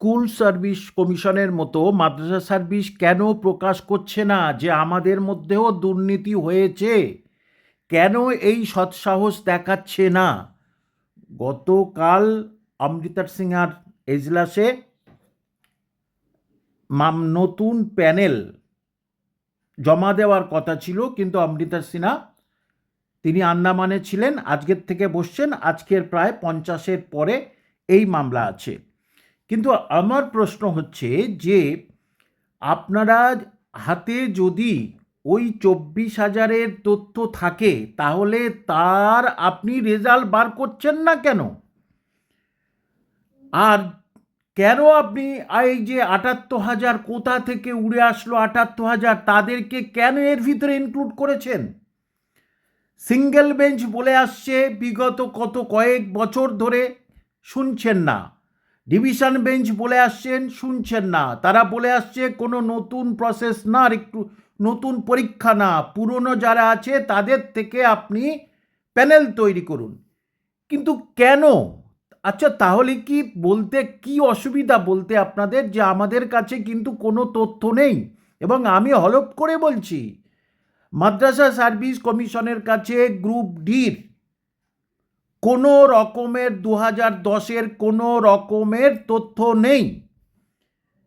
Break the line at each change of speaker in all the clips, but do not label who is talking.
School service কমিশনের মতো মাদ্রাসা service কেন প্রকাশ করছে না যে আমাদের মধ্যেও দুর্নীতি হয়েছে? কেন এই সৎসাহস দেখাচ্ছে না? গতকাল অমৃতার সিংহার এজলাসে মাম নতুন প্যানেল জমা দেওয়ার কথা ছিল, কিন্তু অমৃতা সিনহা, তিনি আন্দামানে ছিলেন, আজকের থেকে বসছেন, আজকের প্রায় পঞ্চাশের পরে এই মামলা আছে। কিন্তু আমার প্রশ্ন হচ্ছে যে আপনারা হাতে যদি ওই চব্বিশ হাজারের তথ্য থাকে, তাহলে তার আপনি রেজাল্ট বার করছেন না কেন? আর কেন আপনি এই যে আটাত্তর হাজার কোথা থেকে উড়ে আসলো আটাত্তর হাজার, তাদেরকে কেন এর ভিতরে ইনক্লুড করেছেন? সিঙ্গেল বেঞ্চ বলে আসছে, বিগত কত কয়েক বছর ধরে শুনছেন না। ডিভিশন বেঞ্চ বলে আসছেন, শুনছেন না। তারা বলে আসছে, কোনো নতুন প্রসেস না একটু নতুন পরীক্ষা না। পুরনো যারা আছে, তাদের থেকে আপনি প্যানেল তৈরি করুন। কিন্তু কেন? আচ্ছা তাহলে কি বলতে, কি অসুবিধা বলতে আপনাদের যে আমাদের কাছে কিন্তু কোনো তথ্য নেই? এবং আমি হলপ করে বলছি, মাদ্রাসা সার্ভিস কমিশনের কাছে গ্রুপ ডির কোনো রকমের দু হাজার দশের কোনো রকমের তথ্য নেই।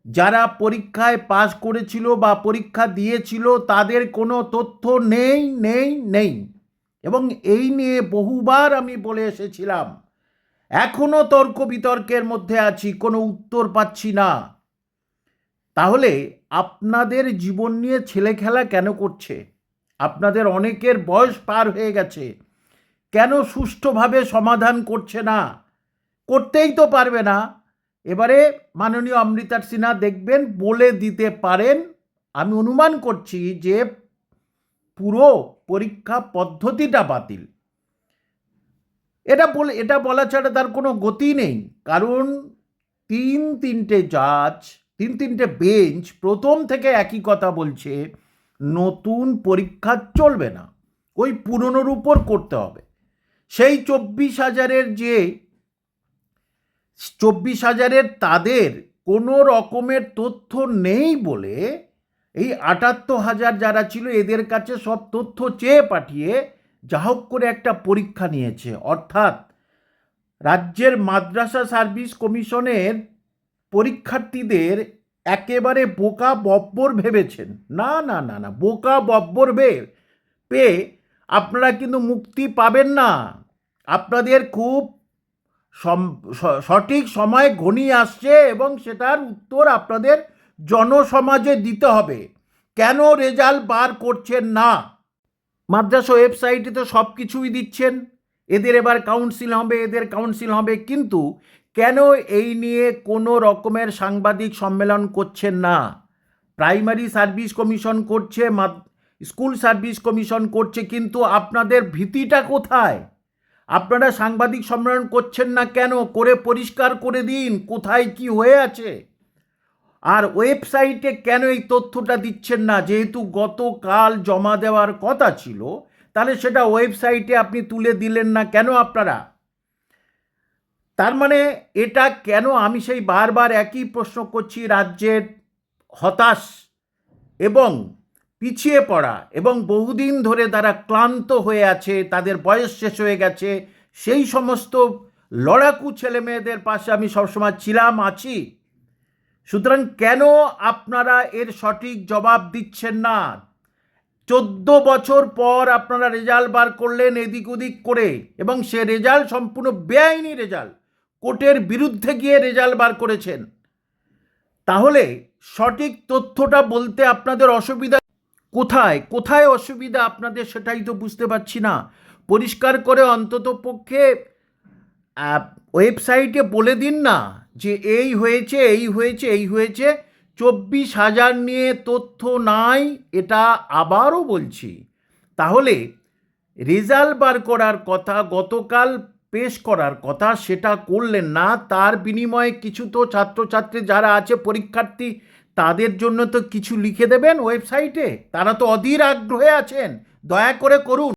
যারা পরীক্ষায় পাশ করেছিল বা পরীক্ষা দিয়েছিল, তাদের কোনো তথ্য নেই নেই নেই। এবং এই নিয়ে বহুবার আমি বলে এসেছিলাম এখনও তর্ক বিতর্কের মধ্যে আছি, কোনো উত্তর পাচ্ছি না। তাহলে আপনাদের জীবন নিয়ে ছেলে খেলা কেন করছে? আপনাদের অনেকের বয়স পার হয়ে গেছে। কেন সুষ্ঠুভাবে সমাধান করছে না? করতেই তো পারবে না। এবারে মাননীয় অমৃতার সিনহা দেখবেন, বলে দিতে পারেন, আমি অনুমান করছি যে পুরো পরীক্ষা পদ্ধতিটা বাতিল। এটা বলে, এটা বলা ছাড়া তার কোনো গতি নেই। কারণ তিন তিনটে জাজ, তিন তিনটে বেঞ্চ প্রথম থেকে একই কথা বলছে, নতুন পরীক্ষা চলবে না। ওই পুরনোর উপর করতে হবে। সেই চব্বিশ হাজারের যে, চব্বিশ হাজারের তাদের কোনো রকমের তথ্য নেই বলে এই আটাত্তর হাজার যারা ছিল এদের কাছে সব তথ্য চেয়ে পাঠিয়ে যা হোক করে একটা পরীক্ষা নিয়েছে। অর্থাৎ রাজ্যের মাদ্রাসা সার্ভিস কমিশনের পরীক্ষার্থীদের একেবারে বোকা বব্বর ভেবেছেন। না না না না, বোকা বব্বর ভে পেয়ে আপনারা কিন্তু মুক্তি পাবেন না। আপনাদের খুব সঠিক সময় ঘনিয়ে আসছে এবং সেটার উত্তর আপনাদের জনসমাজে দিতে হবে। কেন রেজাল্ট বার করছেন না? মাদ্রাসা ওয়েবসাইটে তো সব কিছুই দিচ্ছেন। এদের এবার কাউন্সিল হবে, এদের কাউন্সিল হবে, কিন্তু কেন এই নিয়ে কোনো রকমের সাংবাদিক সম্মেলন করছেন না? প্রাইমারি সার্ভিস কমিশন করছে স্কুল সার্ভিস কমিশন করছে, কিন্তু আপনাদের ভীতিটা কোথায়? আপনারা সাংবাদিক সম্মেলন করছেন না কেন? করে পরিষ্কার করে দিন, কোথায় কি হয়ে আছে? আর ওয়েবসাইটে কেন এই তথ্যটা দিচ্ছেন না? যেহেতু গতকাল জমা দেওয়ার কথা ছিল, তাহলে সেটা ওয়েবসাইটে আপনি তুলে দিলেন না কেন আপনারা? তার মানে এটা কেন আমি সেই বারবার একই প্রশ্ন করছি, রাজ্যের হতাশ এবং পিছিয়ে পড়া এবং বহুদিন ধরে তারা ক্লান্ত হয়ে আছে, তাদের বয়স শেষ হয়ে গেছে, সেই সমস্ত লড়াকু ছেলে মেয়েদের পাশে আমি সবসময় ছিলাম, আছি। সুতরাং কেন আপনারা এর সঠিক জবাব দিচ্ছেন না? চোদ্দ বছর পর আপনারা রেজাল্ট বার করলেন এদিক ওদিক করে এবং সে রেজাল্ট সম্পূর্ণ বেআইনি রেজাল্ট। কোর্টের বিরুদ্ধে গিয়ে রেজাল্ট বার করেছেন। তাহলে সঠিক তথ্যটা বলতে আপনাদের অসুবিধা কোথায়? কোথায় অসুবিধা আপনাদের সেটাই তো বুঝতে পারছি না। পরিষ্কার করে অন্তত পক্ষে ওয়েবসাইটে বলে দিন না যে এই হয়েছে এই হয়েছে এই হয়েছে। চব্বিশ হাজার নিয়ে তথ্য নাই, এটা আবারও বলছি। তাহলে রেজাল্ট বার করার কথা, গতকাল পেশ করার কথা, সেটা করলেন না। তার বিনিময়ে কিছু তো ছাত্রছাত্রী যারা আছে, পরীক্ষার্থী তাদের জন্য তো কিছু লিখে দেবেন ওয়েবসাইটে। তারা তো অধীর আগ্রহে আছেন। দয়া করে করুন।